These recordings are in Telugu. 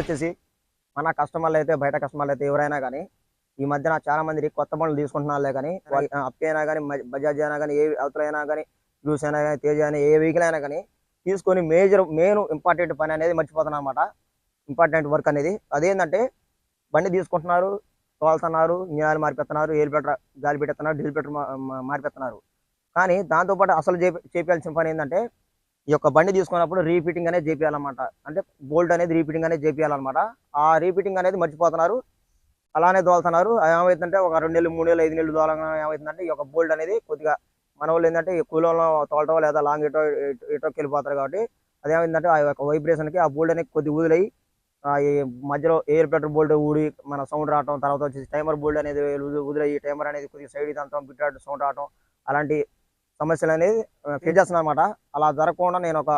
వచ్చేసి మన కస్టమర్లు అయితే బయట కస్టమర్లు అయితే ఎవరైనా కానీ ఈ మధ్యన చాలా మంది కొత్త బండ్లు తీసుకుంటున్నారులే కానీ అప్పి అయినా కానీ బజాజ్ అయినా కానీ ఏ అవతల అయినా కానీ జ్యూస్ అయినా కానీ తేజ అయినా ఏ వెహికల్ అయినా కానీ తీసుకొని మేజర్ మెయిన్ ఇంపార్టెంట్ పని అనేది మర్చిపోతున్నారు అనమాట ఇంపార్టెంట్ వర్క్ అనేది. అదేంటంటే బండి తీసుకుంటున్నారు తోలుతున్నారు ఇంజనాలు మారిపెడుతున్నారు ఎయిర్ పెట్ర గాలి పెట్టేస్తున్నారు డీజిల్ పెట్ర మారిపెడుతున్నారు కానీ దాంతోపాటు అసలు చేపి చేయాల్సిన పని ఏంటంటే ఈ యొక్క బండి తీసుకున్నప్పుడు రీఫిటింగ్ అనేది చేపియాలన్నమాట. అంటే బోల్ట్ అనేది రీఫిటింగ్ అనేది చేపియాలన్నమాట. ఆ రీఫిటింగ్ అనేది మర్చిపోతున్నారు. అలానే దోలుతున్నారు ఏమవుతుందంటే ఒక రెండు నెలలు మూడు నెలలు ఐదు నెలలు దోలంగా ఏమవుతుందంటే ఈ యొక్క బోల్ట్ అనేది కొద్దిగా మన వాళ్ళు ఏంటంటే ఈ కూలంలో తోలటం లేదా లాంగ్ ఇటో ఇటోకి వెళ్ళిపోతారు కాబట్టి అదేమైందంటే ఆ యొక్క వైబ్రేషన్కి ఆ బోల్ట్ అనేది కొద్ది ఊదిలై ఆ ఈ మధ్యలో ఎయిర్ పెట్రోల్ బోల్ట్ ఊడి మన సౌండ్ రావటం తర్వాత వచ్చేసి టైమర్ బోల్ట్ అనేది వదిలయ్యి టైమర్ అనేది కొద్దిగా సైడ్ ఇదంతా బిట్ సౌండ్ రావటం అలాంటి సమస్యలు అనేది ఫేస్ చేస్తున్నాను అనమాట అలా జరగకుండా నేను ఒక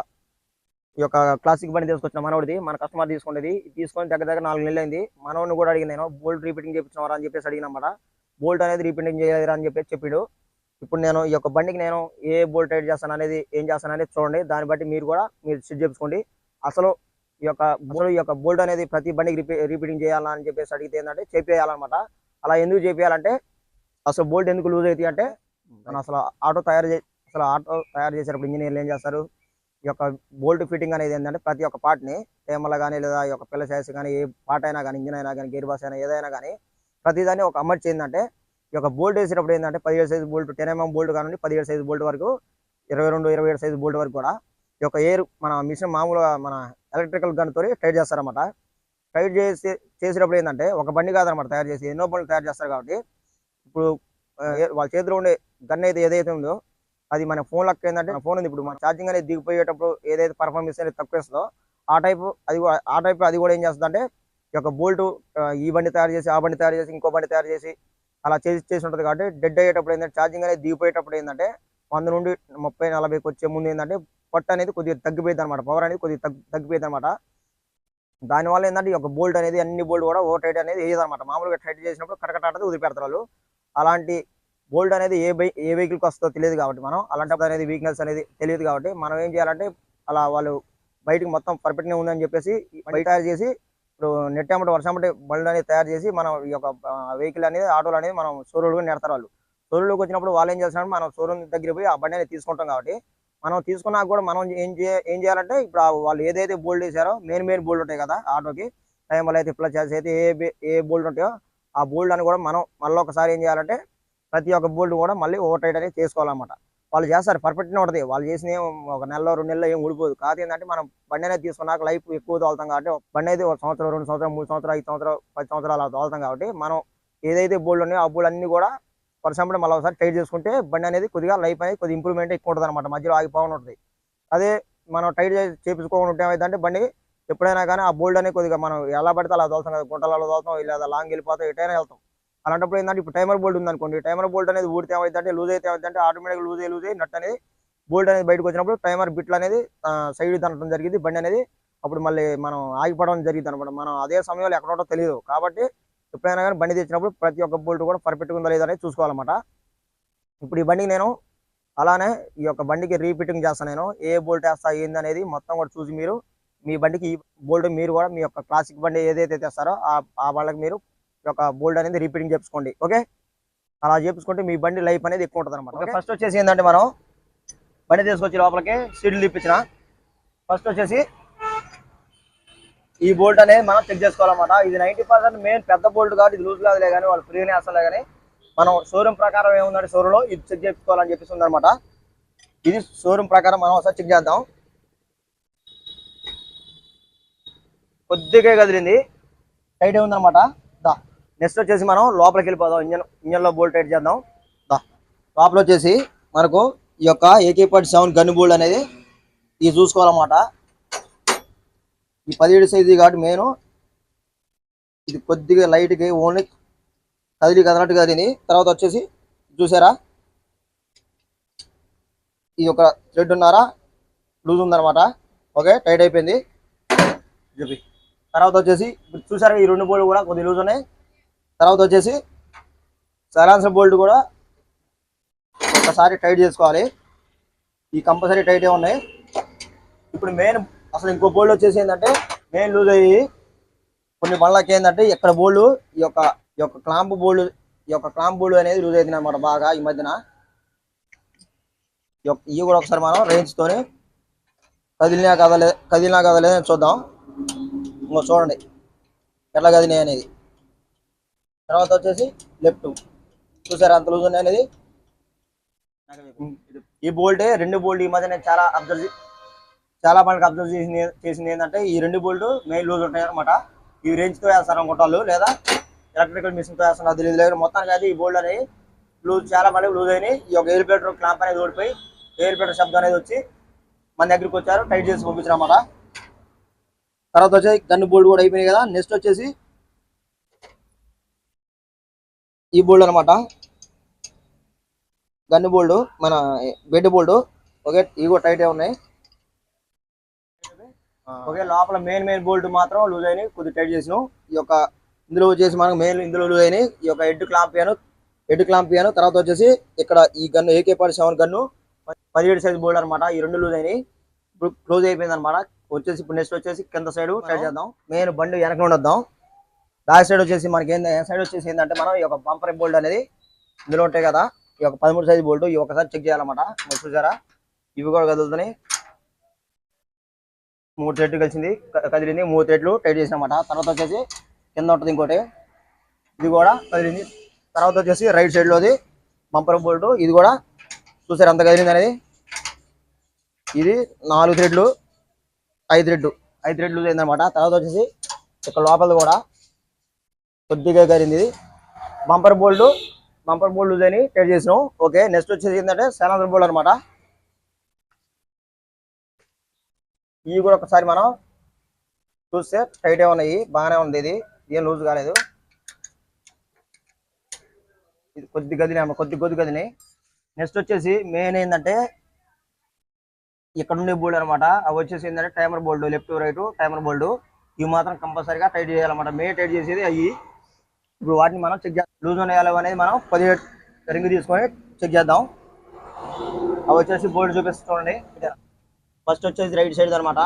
ఈ యొక్క క్లాసిక్ బండి తీసుకొచ్చిన మనవడిది మన కస్టమర్ తీసుకునేది. తీసుకొని దగ్గర దగ్గర నాలుగు నెలలు అయింది మనవడిని కూడా అడిగిన నేను బోల్ట్ రీపీటింగ్ చేయించినవారా అని చెప్పేసి అడిగిన అనమాట బోల్ట్ అనేది రీపీటింగ్ చేయలేదురా అని చెప్పేసి చెప్పాడు. ఇప్పుడు నేను ఈ యొక్క బండికి నేను ఏ బోల్ట్ టైట్ చేస్తాను అనేది ఏం చేస్తాను అనేది చూడండి. దాన్ని బట్టి మీరు కూడా మీరు సెట్ చేసుకోండి అసలు ఈ యొక్క బోల్ ఈ యొక్క బోల్ట్ అనేది ప్రతి బండికి రిపీ రీపీటింగ్ చేయాలా అని చెప్పేసి అడిగితే ఏంటంటే చేపియాలన్నమాట అలా ఎందుకు చేపియాలంటే అసలు బోల్ట్ ఎందుకు లూజ్ అవుతాయి అంటే మనం అసలు ఆటో తయారు చే అసలు ఆటో తయారు చేసేటప్పుడు ఇంజనీర్లు ఏం చేస్తారు? ఈ యొక్క బోల్ట్ ఫిట్టింగ్ అనేది ఏంటంటే ప్రతి ఒక్క పార్ట్ని టేమల కానీ లేదా ఈ యొక్క పిల్ల సైజ్ కానీ ఏ పార్ట్ అయినా కానీ ఇంజిన్ అయినా కానీ గేర్ బాస్ అయినా ఏదైనా కానీ ప్రతిదాన్ని ఒక అమర్చి ఏంటంటే ఈ యొక్క బోల్ట్ వేసేటప్పుడు ఏంటంటే పదిహేడు size bolt ten mm bolt కానీ పదిహేడు సైజు బోల్ట్ వరకు ఇరవై రెండు ఇరవై ఏడు సైజు బోల్ట్ వరకు కూడా ఈ యొక్క ఎయిర్ మన మిషన్ మామూలుగా మన ఎలక్ట్రికల్ గన్ టైట్ చేస్తారన్నమాట. టైట్ చేసి చేసేటప్పుడు ఏంటంటే ఒక బండి కాదనమాట తయారు చేసి ఎన్నో బండ్లు తయారు చేస్తారు కాబట్టి ఇప్పుడు వాళ్ళ చేతిలో ఉండే గన్ అయితే ఏదైతే ఉందో అది మన ఫోన్ లెక్క ఏంటంటే ఫోన్ ఉంది. ఇప్పుడు మన ఛార్జింగ్ అనేది దిగిపోయేటప్పుడు ఏదైతే పర్ఫార్మెన్స్ అనేది తక్కువ ఇస్తుందో ఆ టైప్ అది ఆ టైప్ అది కూడా ఏం చేస్తుంది అంటే ఈ యొక్క బోల్ట్ ఈ బండి తయారు చేసి ఆ బండి తయారు చేసి ఇంకో బండి తయారు చేసి అలా చేసి చేసి ఉంటుంది కాబట్టి డెడ్ అయ్యేటప్పుడు ఏంటంటే ఛార్జింగ్ అనేది దిగిపోయేటప్పుడు ఏంటంటే వంద నుండి ముప్పై నలభైకి వచ్చే ముందు ఏంటంటే పొట్ట అనేది కొద్దిగా తగ్గిపోయింది అనమాట పవర్ అనేది కొద్దిగా తగ్గి తగ్గిపోయింది అనమాట దానివల్ల ఏంటంటే ఈ యొక్క బోల్ట్ అనేది అన్ని బోల్ట్ కూడా ఓవర్ టైట్ అనేది వేయదనమాట మామూలుగా టైట్ చేసినప్పుడు కటకటాటది వదిలిపెడతారు వాళ్ళు. అలాంటి బోల్ట్ అనేది ఏ బై ఏ వెహికల్కి వస్తుందో తెలియదు కాబట్టి మనం. అలాంటప్పుడు అనేది వీక్నెస్ అనేది తెలియదు కాబట్టి మనం ఏం చేయాలంటే అలా వాళ్ళు బయటికి మొత్తం పర్ఫెక్ట్గా ఉందని చెప్పేసి బయట తయారు చేసి ఇప్పుడు నెట్ అమ్మటి వర్షం అమ్మటి బళ్ళు అనేది తయారు చేసి మనం ఈ యొక్క వెహికల్ అనేది ఆటోలు అనేది మనం షోరూమ్గా నెడతారు వాళ్ళు. షోరూమ్లోకి వచ్చినప్పుడు వాళ్ళు ఏం చేస్తున్నారు మనం షోరూమ్ దగ్గర పోయి ఆ బండి అనేది తీసుకుంటాం కాబట్టి మనం తీసుకున్నాక కూడా మనం ఏం చే ఏం చేయాలంటే ఇప్పుడు వాళ్ళు ఏదైతే బోల్డ్ వేసారో మెయిన్ మెయిన్ బోల్డ్ ఉంటాయి కదా ఆటోకి. టైంలో అయితే ప్లస్ చేసి అయితే ఏ ఏ బోల్డ్ ఉంటాయో ఆ బోల్డ్ అని కూడా మనం మళ్ళీ ఒకసారి ఏం చేయాలంటే ప్రతి ఒక్క బోల్డ్ కూడా మళ్ళీ ఓవర్ టైట్ అనేది చేసుకోవాలన్నమాట. వాళ్ళు చేస్తారు పర్ఫెక్ట్గా ఉంటుంది. వాళ్ళు చేసిన ఒక నెలలో రెండు నెలలో ఏం ఊడిపోదు. కాదు ఏంటంటే మనం బండి అనేది తీసుకున్నాక లైఫ్ ఎక్కువ తోలుతాం కాబట్టి బండి అయితే ఒక సంవత్సరం రెండు సంవత్సరం మూడు సంవత్సరాలు ఐదు సంవత్సరాలు పది సంవత్సరాలు అలా తోలుతాం కాబట్టి మనం ఏదైతే బోల్డ్ ఉన్నాయో ఆ బోల్డ్ అన్ని కూడా పరిశ్రమ మళ్ళీ ఒకసారి టైట్ చేసుకుంటే బండి అనేది కొద్దిగా లైఫ్ అనేది కొద్దిగా ఇంప్రూవ్మెంట్ ఎక్కువ ఉంటుంది అనమాట మధ్యలో ఆగిపోకుండా ఉంటుంది. అదే మనం టైట్ చేపించుకోకుండా ఉంటే ఏమైందంటే బండి ఎప్పుడైనా కానీ ఆ బోల్డ్ అనేది కొద్దిగా మనం ఎలా పడితే అలా తోలుతాం కదా గుంటలలో తోలుతాం లేదా లాంగ్ వెళ్ళిపోతాం ఎటైనా వెళ్తాం. అలాంటప్పుడు ఏంటంటే ఇప్పుడు టైమర్ బోల్డ్ ఉంది అనుకోండి టైమర్ బోల్ట్ అనేది ఊడితే ఏమైందంటే లూజ్ అయితే ఏమైందంటే ఆటోమేటిక్ లూజ్ అయ్యి లూజ్ అయ్యి నట్ అనేది బోల్ట్ అనేది బయటకు వచ్చినప్పుడు టైమర్ బిట్లు అనేది సైడ్ తనటం జరిగింది బండి అనేది అప్పుడు మళ్ళీ మనం ఆగిపోవడం జరిగింది అనమాట. మనం అదే సమయంలో ఎక్కడ తెలియదు కాబట్టి ఎప్పుడైనా కానీ బండి తెచ్చినప్పుడు ప్రతి ఒక్క బోల్ట్ కూడా పర్ఫెక్ట్గా ఉందా లేదా అనేది చూసుకోవాలన్నమాట. ఇప్పుడు ఈ బండికి నేను అలానే ఈ యొక్క బండికి రీఫిట్టింగ్ చేస్తాను నేను. ఏ బోల్ట్ వేస్తా ఏంది అనేది మొత్తం కూడా చూసి మీరు మీ బండికి ఈ బోల్ట్ మీరు కూడా మీ యొక్క క్లాసిక్ బండి ఏదైతే తెస్తారో ఆ ఆ వాళ్ళకి మీరు యొక్క బోల్ట్ అనేది రీఫిట్టింగ్ చేసుకోండి ఓకే? అలా చేపించుకుంటే మీ బండి లైఫ్ అనేది ఎక్కువ ఉంటుంది అనమాట ఫస్ట్ వచ్చేసి ఏంటంటే మనం బండి తీసుకొచ్చి లోపలికి సీడ్లు తిప్పించిన ఫస్ట్ వచ్చేసి ఈ బోల్ట్ అనేది మనం చెక్ చేసుకోవాలన్నమాట. ఇది నైంటీ పర్సెంట్ మెయిన్ పెద్ద బోల్ట్ కాబట్టి ఇది లూజ్ కాదులే కానీ వాళ్ళు ఫ్రీనే అసలే కానీ మనం షోరూమ్ ప్రకారం ఏముందంటే షోరూంలో ఇది చెక్ చేసుకోవాలని చెప్పేసి ఉందన్నమాట. ఇది షోరూమ్ ప్రకారం మనం ఒకసారి చెక్ చేద్దాం. కొద్దిగా కదిలింది. టైట్ ఉందనమాట దా. నెక్స్ట్ వచ్చేసి మనం లోపలికి వెళ్ళిపోదాం. ఇంజన్ ఇంజన్లో బోల్ట్ టైట్ చేద్దాం. దా. లోపల వచ్చేసి మనకు ఈ యొక్క AK point seven gun bolt అనేది ఇది చూసుకోవాలన్నమాట. ఈ పదిహేడు సైజు కాబట్టి మెయిన్ ఇది కొద్దిగా లైట్గా ఓన్లీ కదిలి కదలట్టు కదిలింది. తర్వాత వచ్చేసి చూసారా? ఈ యొక్క థ్రెడ్ ఉన్నారా? లూజ్ ఉందన్నమాట. ఓకే టైట్ అయిపోయింది. చెప్పి తర్వాత వచ్చేసి చూసారా ఈ రెండు బోల్డ్ కూడా కొద్దిగా లూజ్ ఉన్నాయి. తర్వాత వచ్చేసి సైలాన్సర్ బోల్ట్ కూడా ఒకసారి టైట్ చేసుకోవాలి. ఈ కంపల్సరీ టైట్ ఉన్నాయి. ఇప్పుడు మెయిన్ అసలు ఇంకో బోల్డ్ వచ్చేసి ఏంటంటే మెయిన్ లూజ్ అయ్యి కొన్ని బండ్లకి ఏంటంటే ఇక్కడ బోల్డ్ ఈ యొక్క ఈ యొక్క క్లాంప్ బోల్డ్ ఈ యొక్క క్లాంప్ బోల్డ్ అనేది లూజ్ అవుతుంది అనమాట బాగా ఈ మధ్యన. ఈ ఇవి కూడా ఒకసారి మనం రేంజ్ తోని కదిలినా కదలే కదిలినా కదలేదని చూద్దాం. ఇంకో చూడండి. ఎట్లా కదిలినాయి అనేది. తర్వాత వచ్చేసి లెఫ్ట్ చూసారా అంత లూజ్ ఉన్నాయి అనేది ఈ బోల్ట్ రెండు బోల్ట్ ఈ మధ్య నేను చాలా అబ్జర్వ్ చాలా మనకి అబ్జర్వ్ చేసింది చేసింది ఏంటంటే ఈ రెండు బోల్ట్ మెయిన్ లూజ్ ఉంటాయి అనమాట ఇవి రేంజ్తో వేస్తారు అనుకుంటారు లేదా ఎలక్ట్రికల్ మిషన్తో వేస్తున్నారు తెలియదు లేదు మొత్తానికి అయితే ఈ బోల్డ్ అనేది లూజ్ చాలా మళ్ళీ లూజ్ అయినాయి. ఈ యొక్క ఎయిర్ ఫిల్టర్ క్లాంప్ అనేది ఓడిపోయి ఎయిర్ ప్లేటర్ శబ్దం అనేది వచ్చి మన దగ్గరికి వచ్చారు టైట్ చేసి పంపించారు అన్నమాట తర్వాత వచ్చేసి గన్ను బోల్డ్ కూడా అయిపోయినాయి కదా. నెక్స్ట్ వచ్చేసి ఈ బోల్డ్ అనమాట గన్ను బోల్డ్ మన బెడ్ బోల్డ్. ఓకే ఇవి కూడా టైట్ ఉన్నాయి. ఓకే లోపల మెయిన్ మెయిన్ బోల్ట్ మాత్రం లూజ్ అయినాయి. కొద్దిగా టైట్ చేసినాం. ఈ యొక్క ఇందులో వచ్చేసి మనకు మెయిన్ ఇందులో లూజ్ అయినాయి. ఈ యొక్క హెడ్ క్లాంప్ పియాను హెడ్ క్లాంప్ తర్వాత వచ్చేసి ఇక్కడ ఈ gun AK party seven gun పదిహేడు సైజ్ బోల్డ్ అనమాట ఈ రెండు లూజ్ అయినాయి. ఇప్పుడు క్లోజ్ అయిపోయింది అనమాట వచ్చేసి ఇప్పుడు నెక్స్ట్ వచ్చేసి కింద సైడ్ టైట్ చేద్దాం. మెయిన్ బండి వెనక నుండి వద్దాం. బ్యాక్ సైడ్ వచ్చేసి మనకి ఏంది సైడ్ వచ్చేసి ఏంటంటే మనం ఈ యొక్క బంపర్ బోల్డ్ అనేది ఇందులో ఉంటాయి కదా. ఈ యొక్క పదమూడు సైజ్ బోల్ట్ ఈ ఒకసారి చెక్ చేయాలన్నమాట. మీరు చూసారా? ఇవి కూడా కదులుతున్నాయి. మూడు థ్రెడ్ కలిసింది కదిలింది మూడు థ్రెడ్లు టైట్ చేసినమాట తర్వాత వచ్చేసి కింద ఉంటుంది ఇంకోటి. ఇది కూడా కదిలింది. తర్వాత వచ్చేసి రైట్ సైడ్ లోది బంపర్ బోల్ట్ ఇది కూడా చూసారు ఎంత కదిలింది అనేది? ఇది నాలుగు థ్రెడ్లు ఐదు థ్రెడ్ ఐదు థ్రెడ్ లూజ్ అయిందనమాట తర్వాత వచ్చేసి ఇక్కడ లోపల కూడా కొద్దిగా కదిలింది ఇది. Bumper bolt bumper bolt loose అని టైట్ చేసినాం. ఓకే నెక్స్ట్ వచ్చేసి ఏంటంటే సెలాందర్ బోల్డ్ అనమాట ఇవి కూడా ఒకసారి మనం చూస్తే టైట్ ఉన్నాయి బాగానే ఉంది ఇది. ఏం లూజ్ కాలేదు. ఇది కొద్ది గదిని కొద్ది కొద్ది గదిని. నెక్స్ట్ వచ్చేసి మెయిన్ ఏంటంటే ఇక్కడ ఉండే బోల్డ్ అనమాట అవి వచ్చేసి ఏంటంటే timer bolt left right timer bolt. ఇవి మాత్రం కంపల్సరీగా టైట్ చేయాలన్నమాట. మెయిన్ టైట్ చేసేది అవి. ఇప్పుడు వాటిని మనం చెక్ చేద్దాం. లూజ్ ఉన్నాయా అనేది మనం పదిహేడు రింగ్ తీసుకొని చెక్ చేద్దాం. అవి వచ్చేసి బోల్డ్ చూపిస్తూ చూడండి. ఫస్ట్ వచ్చేసి రైట్ సైడ్ అనమాట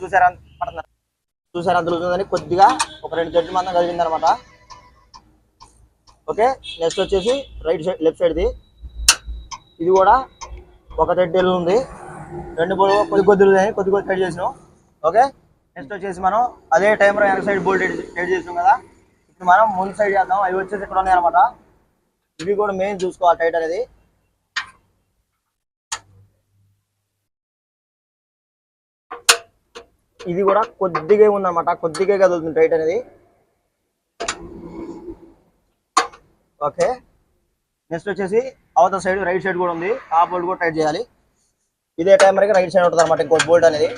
చూసారా? పడుతున్నారు చూసారా అంత లూజ్ ఉందని? కొద్దిగా ఒక రెండు జడ్జి మందం కలిగింది అనమాట ఓకే నెక్స్ట్ వచ్చేసి రైట్ సైడ్ లెఫ్ట్ సైడ్ది. ఇది కూడా ఒక థ్రెడ్ ఉంది. రెండు బోల్ కొద్ది కొద్దిలు ఉన్నాయి. కొద్ది కొద్ది టైట్ చేసినాం. ఓకే? నెక్స్ట్ వచ్చేసి మనం అదే టైంలో వెనక సైడ్ బోల్ట్ టైట్ చేసినాం కదా. ఇప్పుడు మనం ముందు సైడ్ చేద్దాం. అవి వచ్చేసి ఇక్కడ ఉన్నాయి అనమాట ఇవి కూడా మెయిన్ చూసుకోవాలి టైట్ అనేది. ఇది కూడా కొద్దిగా ఉందన్నమాట. కొద్దిగా కదులుతుంది టైట్ అనేది. ఓకే? నెక్స్ట్ వచ్చేసి అవతల సైడ్ రైట్ సైడ్ కూడా ఉంది. ఆ బోల్ట్ కూడా టైట్ చేయాలి. ఇదే టైం వరకు రైట్ సైడ్ ఉంటుంది అనమాట ఇంకో బోల్ట్ అనేది.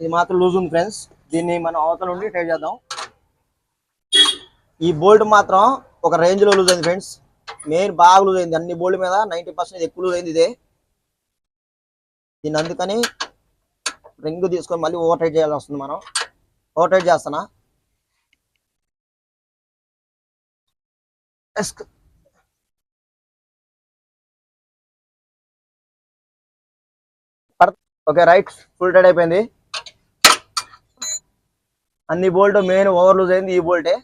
ఇది మాత్రం లూజ్ ఉంది ఫ్రెండ్స్. దీన్ని మనం అవతల ఉండి ట్రై చేద్దాం. ఈ బోల్ట్ మాత్రం ఒక రేంజ్లో లూజ్ అయింది ఫ్రెండ్స్. మెయిన్ బాగా లూజ్ అయింది. అన్ని బోల్డ్ మీద నైంటీ పర్సెంట్ ఎక్కువ లూజ్ అయింది ఇదే. దీన్ని అందుకని రింగ్ తీసుకొని మళ్ళీ ఓవర్ టైట్ చేయాల్సి వస్తుంది మనం. ఓవర్ టైట్ చేస్తానా ఎస్క్. ఓకే రైట్ ఫుల్ టైట్ అయిపోయింది. అన్ని బోల్ట్ మెయిన్ ఓవర్ లూజ్ అయింది ఈ బోల్టే.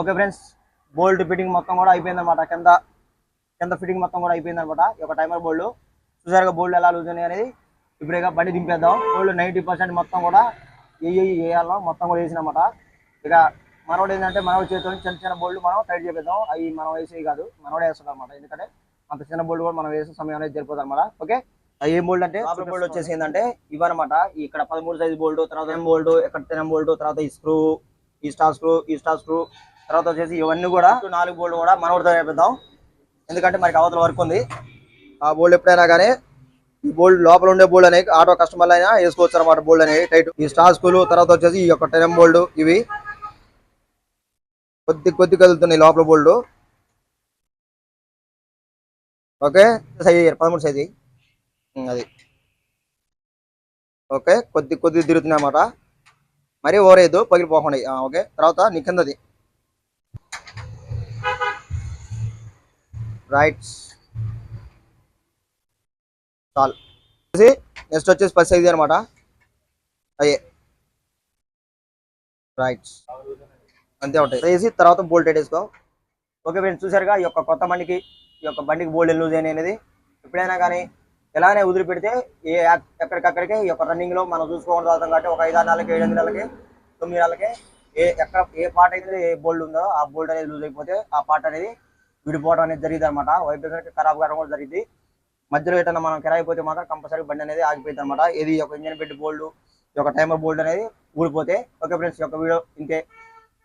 ఓకే ఫ్రెండ్స్ బోల్ట్ ఫిట్టింగ్ మొత్తం కూడా అయిపోయింది అనమాట కింద కింద ఫిట్టింగ్ మొత్తం కూడా అయిపోయింది అనమాట ఈ యొక్క టైమర్ బోల్డ్ చూసారుగా బోల్డ్ ఎలా లూజ్ అయినాయి అనేది? ఇప్పుడేగా బండి దింపేద్దాం. బోల్డ్ నైంటీ పర్సెంట్ మొత్తం కూడా ఏ వేయాలో మొత్తం కూడా వేసినమాట. ఇక మనోడు ఏంటంటే మనోడు చేతితో చిన్న చిన్న బోల్డ్ మనం టైట్ చేపిద్దాం. అవి మనం వేసేవి కాదు. మనోడే వేస్తాడు అనమాట ఎందుకంటే అంత చిన్న బోల్డ్ కూడా మనం వేసే సమయం అనేది జరిపోతుంది అనమాట ఓకే ఏం బోల్డ్ అంటే? లోపల బోల్డ్ వచ్చేసి ఏంటంటే ఇవన్నమాట ఇక్కడ పదమూడు సైజ్ బోల్డ్ తర్వాత ఎం బోల్డ్ ఇక్కడ తినం బోల్డ్ తర్వాత ఈ స్క్రూ ఈ స్టార్ స్క్రూ ఈ స్టార్ స్క్రూ తర్వాత వచ్చేసి ఇవన్నీ కూడా నాలుగు బోల్డ్ కూడా మనోడితో వేపిద్దాం ఎందుకంటే మనకి అవతల వర్క్ ఉంది. ఆ బోల్డ్ ఎప్పుడైనా కానీ ఈ బోల్డ్ లోపల ఉండే బోల్డ్ అనేది ఆటో కస్టమర్లు అయినా వేసుకోవచ్చు అనమాట బోల్డ్ అనేది టైట్ ఈ స్టార్ స్కూల్ తర్వాత వచ్చేసి ఈ యొక్క టెనం బోల్డ్ ఇవి. కొద్ది కొద్ది కదులుతున్నాయి లోపల బోల్డ్ ఓకే? సైజ్ పదమూడు సైజ్ అది. ఓకే కొద్ది కొద్ది తిరుగుతున్నాయి అన్నమాట మరీ ఓరేదు పగిలిపోకుండా ఓకే తర్వాత నీ కిందది రైట్ చాలు నెక్స్ట్ వచ్చేసి పది సైజ్ అనమాట. అయ్యే. రైట్ అంతే ఉంటాయి. వేసి తర్వాత బోల్ట్ వేసుకో. ఓకే ఫ్రెండ్స్ చూసారుగా? ఈ యొక్క కొత్త బండికి ఈ యొక్క బండికి బోల్డ్ లూజ్ అయిన అనేది. ఎప్పుడైనా కానీ ఎలాగనే వదిలి పెడితే ఏ ఎక్కడికక్కడికి ఈ యొక్క రన్నింగ్లో మనం చూసుకోవడం అవుతాం కాబట్టి ఒక ఐదు ఆరు నెలలకి ఏడు నెలలకి తొమ్మిది నెలలకి ఏ ఎక్కడ ఏ పార్ట్ అయితే ఏ బోల్డ్ ఉందో ఆ బోల్డ్ అనేది లూజ్ అయిపోతే ఆ పార్ట్ అనేది విడిపోవడం అనేది జరిగింది అనమాట వైబ్రేషన్ ఖరాబ్ కావడం కూడా జరిగింది. మధ్యలో ఏటన్నా మనం కిరాయిపోతే మాత్రం కంపల్సరీ బండి అనేది ఆగిపోయింది అనమాట ఇది ఒక ఇంజన్ పెట్టి బోల్డ్ ఈ యొక్క టైమర్ బోల్డ్ అనేది ఊడిపోతే ఓకే ఫ్రెండ్స్ ఈ యొక్క వీడియో ఇంతే.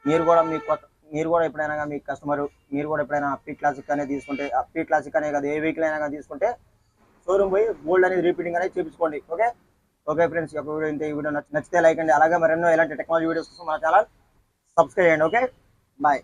మీరు కూడా మీ కొత్త మీరు కూడా ఎప్పుడైనా మీ కస్టమర్ మీరు కూడా ఎప్పుడైనా అప్పీ క్లాసిక్ అనేది తీసుకుంటే అప్పీ క్లాసిక్ అనే కాదు ఏ వెహికల్ అయినా కానీ తీసుకుంటే షోరూమ్ పోయి గోల్డ్ అనేది రీపీటింగ్ అనేది చూపించుకోండి. ఓకే? ఓకే ఫ్రెండ్స్ ఈ వీడియో ఈ వీడియో నచ్చితే లైక్ అండి. అలాగే మరెన్నో ఇలాంటి టెక్నాలజీ వీడియోస్ కోసం మన ఛానల్ సబ్స్క్రైబ్ చేయండి. ఓకే? బాయ్.